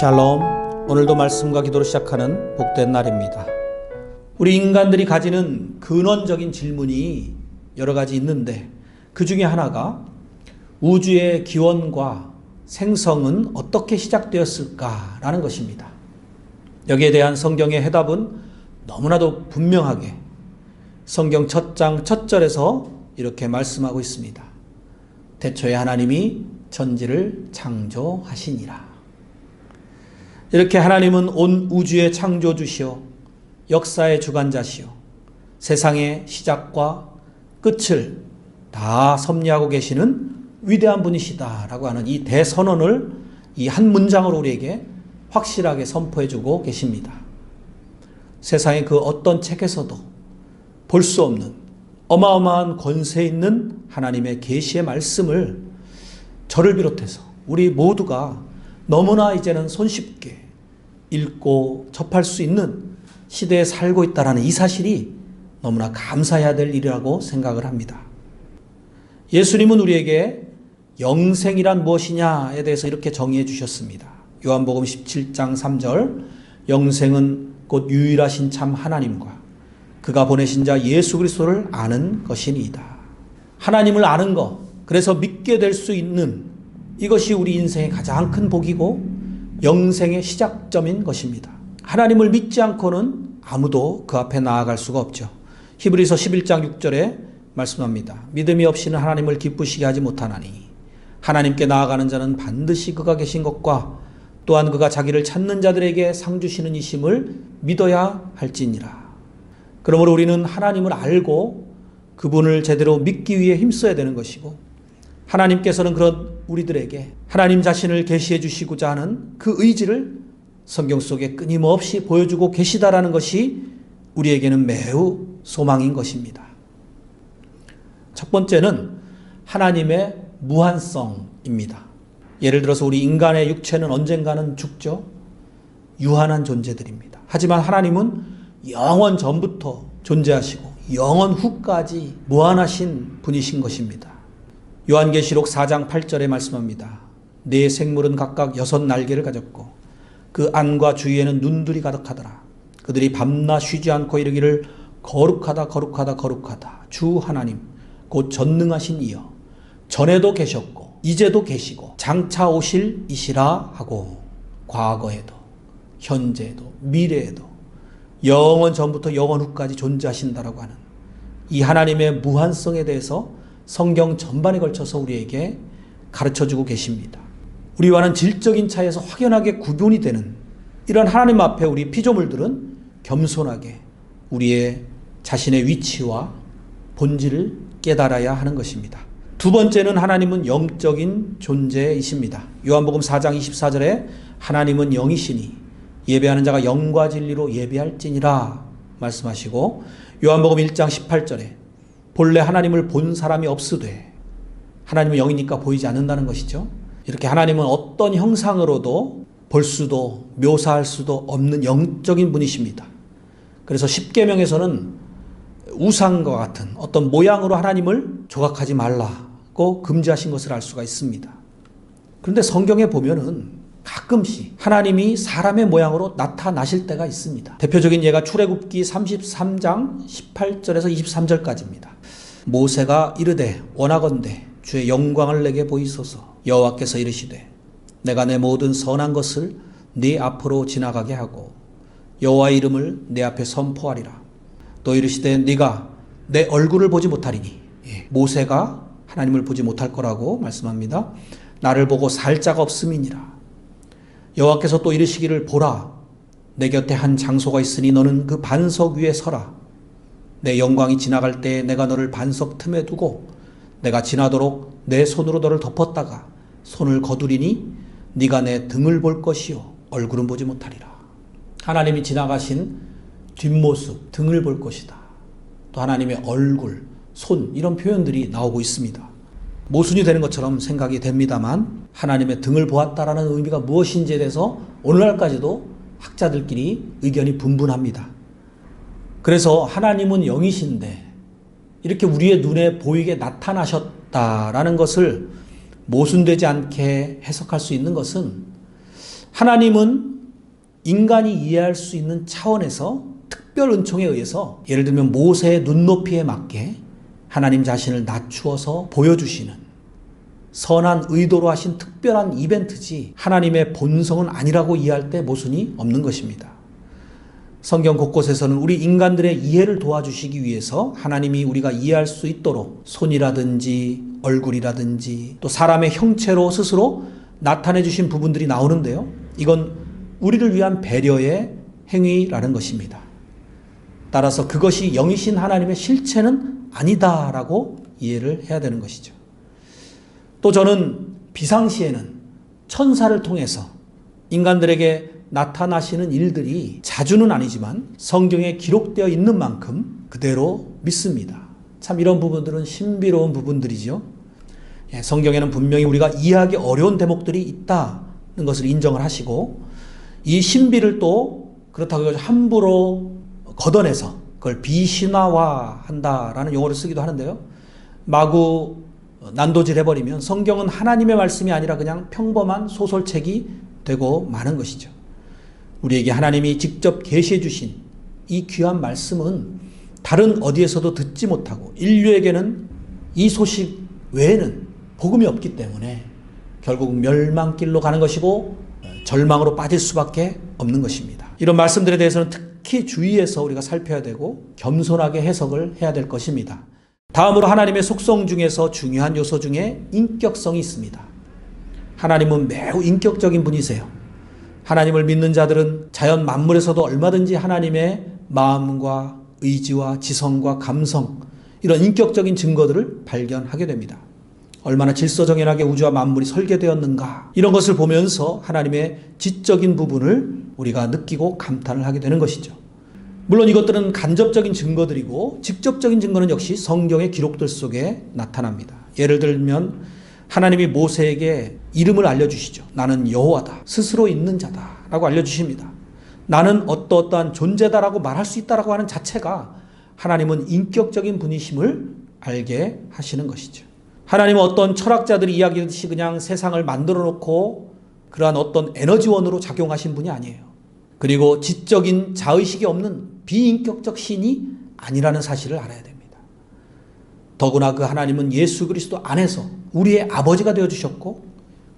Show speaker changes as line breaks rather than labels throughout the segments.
샬롬. 오늘도 말씀과 기도로 시작하는 복된 날입니다. 우리 인간들이 가지는 근원적인 질문이 여러 가지 있는데 그 중에 하나가 우주의 기원과 생성은 어떻게 시작되었을까라는 것입니다. 여기에 대한 성경의 해답은 너무나도 분명하게 성경 첫 장 첫 절에서 이렇게 말씀하고 있습니다. 대초에 하나님이 천지를 창조하시니라. 이렇게 하나님은 온 우주의 창조주시오, 역사의 주관자시오, 세상의 시작과 끝을 다 섭리하고 계시는 위대한 분이시다라고 하는 이 대선언을 이 한 문장으로 우리에게 확실하게 선포해 주고 계십니다. 세상의 그 어떤 책에서도 볼 수 없는 어마어마한 권세 있는 하나님의 계시의 말씀을 저를 비롯해서 우리 모두가 너무나 이제는 손쉽게 읽고 접할 수 있는 시대에 살고 있다라는 이 사실이 너무나 감사해야 될 일이라고 생각을 합니다. 예수님은 우리에게 영생이란 무엇이냐에 대해서 이렇게 정의해 주셨습니다. 요한복음 17장 3절 영생은 곧 유일하신 참 하나님과 그가 보내신 자 예수 그리스도를 아는 것이니이다. 하나님을 아는 것, 그래서 믿게 될 수 있는 이것이 우리 인생의 가장 큰 복이고 영생의 시작점인 것입니다. 하나님을 믿지 않고는 아무도 그 앞에 나아갈 수가 없죠. 히브리서 11장 6절에 말씀합니다. 믿음이 없이는 하나님을 기쁘시게 하지 못하나니 하나님께 나아가는 자는 반드시 그가 계신 것과 또한 그가 자기를 찾는 자들에게 상 주시는 이심을 믿어야 할지니라. 그러므로 우리는 하나님을 알고 그분을 제대로 믿기 위해 힘써야 되는 것이고 하나님께서는 그런 우리들에게 하나님 자신을 계시해 주시고자 하는 그 의지를 성경 속에 끊임없이 보여주고 계시다라는 것이 우리에게는 매우 소망인 것입니다. 첫 번째는 하나님의 무한성입니다. 예를 들어서 우리 인간의 육체는 언젠가는 죽죠. 유한한 존재들입니다. 하지만 하나님은 영원 전부터 존재하시고 영원 후까지 무한하신 분이신 것입니다. 요한계시록 4장 8절에 말씀합니다. 네 생물은 각각 여섯 날개를 가졌고 그 안과 주위에는 눈들이 가득하더라. 그들이 밤낮 쉬지 않고 이르기를 거룩하다 거룩하다 거룩하다 주 하나님 곧 전능하신 이여 전에도 계셨고 이제도 계시고 장차 오실 이시라 하고 과거에도 현재에도 미래에도 영원 전부터 영원 후까지 존재하신다라고 하는 이 하나님의 무한성에 대해서 성경 전반에 걸쳐서 우리에게 가르쳐 주고 계십니다. 우리와는 질적인 차이에서 확연하게 구분이 되는 이런 하나님 앞에 우리 피조물들은 겸손하게 우리의 자신의 위치와 본질을 깨달아야 하는 것입니다. 두 번째는 하나님은 영적인 존재이십니다. 요한복음 4장 24절에 하나님은 영이시니 예배하는 자가 영과 진리로 예배할지니라 말씀하시고 요한복음 1장 18절에 본래 하나님을 본 사람이 없으되 하나님은 영이니까 보이지 않는다는 것이죠. 이렇게 하나님은 어떤 형상으로도 볼 수도 묘사할 수도 없는 영적인 분이십니다. 그래서 십계명에서는 우상과 같은 어떤 모양으로 하나님을 조각하지 말라고 금지하신 것을 알 수가 있습니다. 그런데 성경에 보면은 가끔씩 하나님이 사람의 모양으로 나타나실 때가 있습니다. 대표적인 예가 출애굽기 33장 18절에서 23절까지입니다. 모세가 이르되 원하건대 주의 영광을 내게 보이소서. 여호와께서 이르시되 내가 내 모든 선한 것을 네 앞으로 지나가게 하고 여호와의 이름을 내 앞에 선포하리라. 또 이르시되 네가 내 얼굴을 보지 못하리니. 예, 모세가 하나님을 보지 못할 거라고 말씀합니다. 나를 보고 살 자가 없음이니라 여호와께서 또 이르시기를 보라 내 곁에 한 장소가 있으니 너는 그 반석 위에 서라 내 영광이 지나갈 때 내가 너를 반석 틈에 두고 내가 지나도록 내 손으로 너를 덮었다가 손을 거두리니 네가 내 등을 볼 것이요 얼굴은 보지 못하리라. 하나님이 지나가신 뒷모습, 등을 볼 것이다. 또 하나님의 얼굴, 손 이런 표현들이 나오고 있습니다. 모순이 되는 것처럼 생각이 됩니다만 하나님의 등을 보았다라는 의미가 무엇인지에 대해서 오늘날까지도 학자들끼리 의견이 분분합니다. 그래서 하나님은 영이신데 이렇게 우리의 눈에 보이게 나타나셨다라는 것을 모순되지 않게 해석할 수 있는 것은 하나님은 인간이 이해할 수 있는 차원에서 특별 은총에 의해서 예를 들면 모세의 눈높이에 맞게 하나님 자신을 낮추어서 보여주시는 선한 의도로 하신 특별한 이벤트지 하나님의 본성은 아니라고 이해할 때 모순이 없는 것입니다. 성경 곳곳에서는 우리 인간들의 이해를 도와주시기 위해서 하나님이 우리가 이해할 수 있도록 손이라든지 얼굴이라든지 또 사람의 형체로 스스로 나타내 주신 부분들이 나오는데요. 이건 우리를 위한 배려의 행위라는 것입니다. 따라서 그것이 영이신 하나님의 실체는 아니다라고 이해를 해야 되는 것이죠. 또 저는 비상시에는 천사를 통해서 인간들에게 나타나시는 일들이 자주는 아니지만 성경에 기록되어 있는 만큼 그대로 믿습니다. 참 이런 부분들은 신비로운 부분들이죠. 예, 성경에는 분명히 우리가 이해하기 어려운 대목들이 있다는 것을 인정을 하시고 이 신비를 또 그렇다고 함부로 걷어내서 그걸 비신화화한다라는 용어를 쓰기도 하는데요. 마구 난도질 해버리면 성경은 하나님의 말씀이 아니라 그냥 평범한 소설책이 되고 마는 것이죠. 우리에게 하나님이 직접 계시해 주신 이 귀한 말씀은 다른 어디에서도 듣지 못하고 인류에게는 이 소식 외에는 복음이 없기 때문에 결국 멸망길로 가는 것이고 절망으로 빠질 수밖에 없는 것입니다. 이런 말씀들에 대해서는 특 히 주의해서 우리가 살펴야 되고 겸손하게 해석을 해야 될 것입니다. 다음으로 하나님의 속성 중에서 중요한 요소 중에 인격성이 있습니다. 하나님은 매우 인격적인 분이세요. 하나님을 믿는 자들은 자연 만물에서도 얼마든지 하나님의 마음과 의지와 지성과 감성, 이런 인격적인 증거들을 발견하게 됩니다. 얼마나 질서정연하게 우주와 만물이 설계되었는가, 이런 것을 보면서 하나님의 지적인 부분을 우리가 느끼고 감탄을 하게 되는 것이죠. 물론 이것들은 간접적인 증거들이고 직접적인 증거는 역시 성경의 기록들 속에 나타납니다. 예를 들면 하나님이 모세에게 이름을 알려주시죠. 나는 여호와다. 스스로 있는 자다 라고 알려주십니다. 나는 어떠어떠한 존재다라고 말할 수 있다라고 하는 자체가 하나님은 인격적인 분이심을 알게 하시는 것이죠. 하나님은 어떤 철학자들이 이야기하듯이 그냥 세상을 만들어 놓고 그러한 어떤 에너지원으로 작용하신 분이 아니에요. 그리고 지적인 자의식이 없는 비인격적 신이 아니라는 사실을 알아야 됩니다. 더구나 그 하나님은 예수 그리스도 안에서 우리의 아버지가 되어 주셨고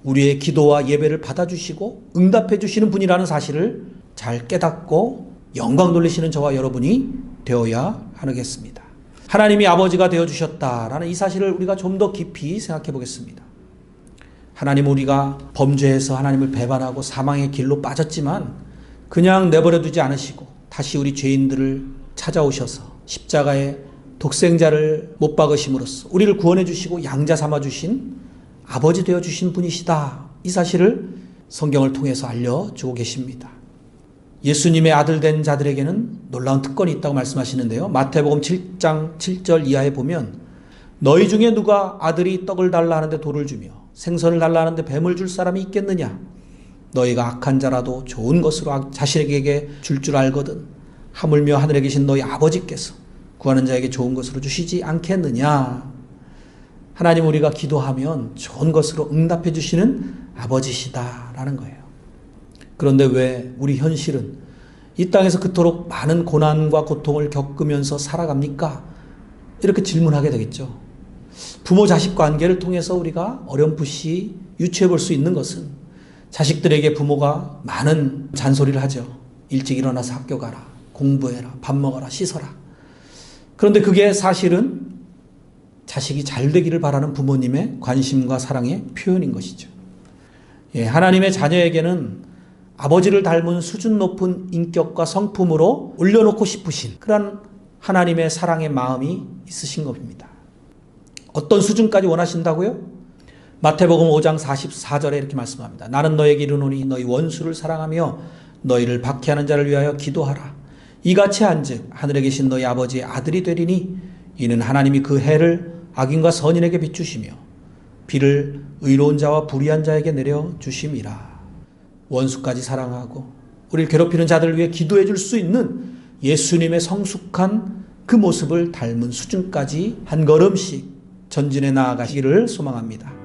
우리의 기도와 예배를 받아주시고 응답해 주시는 분이라는 사실을 잘 깨닫고 영광 돌리시는 저와 여러분이 되어야 하겠습니다. 하나님이 아버지가 되어 주셨다라는 이 사실을 우리가 좀 더 깊이 생각해 보겠습니다. 하나님 우리가 범죄해서 하나님을 배반하고 사망의 길로 빠졌지만 그냥 내버려 두지 않으시고 다시 우리 죄인들을 찾아오셔서 십자가에 독생자를 못 박으심으로써 우리를 구원해 주시고 양자 삼아 주신 아버지 되어 주신 분이시다. 이 사실을 성경을 통해서 알려 주고 계십니다. 예수님의 아들 된 자들에게는 놀라운 특권이 있다고 말씀하시는데요. 마태복음 7장 7절 이하에 보면 너희 중에 누가 아들이 떡을 달라 하는데 돌을 주며 생선을 달라 하는데 뱀을 줄 사람이 있겠느냐? 너희가 악한 자라도 좋은 것으로 자신에게 줄줄 알거든. 하물며 하늘에 계신 너희 아버지께서 구하는 자에게 좋은 것으로 주시지 않겠느냐? 하나님 우리가 기도하면 좋은 것으로 응답해 주시는 아버지시다라는 거예요. 그런데 왜 우리 현실은 이 땅에서 그토록 많은 고난과 고통을 겪으면서 살아갑니까? 이렇게 질문하게 되겠죠. 부모 자식 관계를 통해서 우리가 어렴풋이 유추해 볼 수 있는 것은 자식들에게 부모가 많은 잔소리를 하죠. 일찍 일어나서 학교 가라. 공부해라. 밥 먹어라. 씻어라. 그런데 그게 사실은 자식이 잘 되기를 바라는 부모님의 관심과 사랑의 표현인 것이죠. 예, 하나님의 자녀에게는 아버지를 닮은 수준 높은 인격과 성품으로 올려놓고 싶으신 그런 하나님의 사랑의 마음이 있으신 겁니다. 어떤 수준까지 원하신다고요? 마태복음 5장 44절에 이렇게 말씀합니다. 나는 너에게 이르노니 너희 원수를 사랑하며 너희를 박해하는 자를 위하여 기도하라. 이같이 한즉 하늘에 계신 너희 아버지의 아들이 되리니 이는 하나님이 그 해를 악인과 선인에게 비추시며 비를 의로운 자와 불의한 자에게 내려 주심이라. 원수까지 사랑하고 우리를 괴롭히는 자들을 위해 기도해 줄 수 있는 예수님의 성숙한 그 모습을 닮은 수준까지 한 걸음씩 전진해 나아가시기를 소망합니다.